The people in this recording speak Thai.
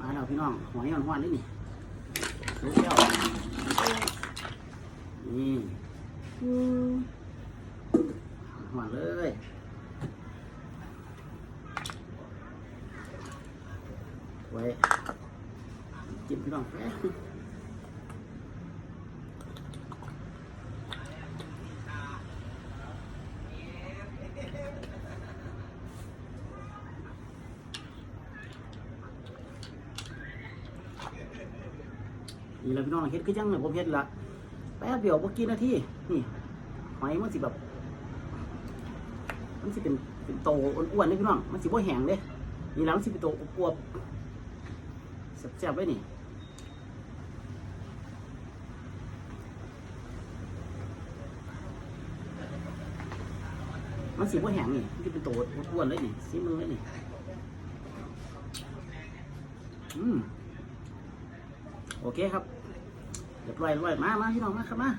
มาแล้วพี่น้องหอยหวานๆนี่นี่ลุกแล้วนี่อืมหวานเลยไว้จิ้มพี่น้องแป๊บ นี่แหละพี่น้องเฮ็ดคือจังเนี่ยผมเฮ็ดละแป๊บเดียวบ่กี่นาทีนี่หอยมันสิแบบมันสิเป็นเป็นโตอ้วนๆเลยพี่น้องมันสิบ่แห้งเด้นี่แล้วมันสิเป็นโตอวบๆแซ่บๆไว้นี่มันสิบ่แห้งนี่มันสิเป็นโตอ้วนๆเลยนี่ซิมึงเลยนี่ อืม โอเคครับเรียบร้อยเรียบร้อยมามาพี่น้องมาครับมา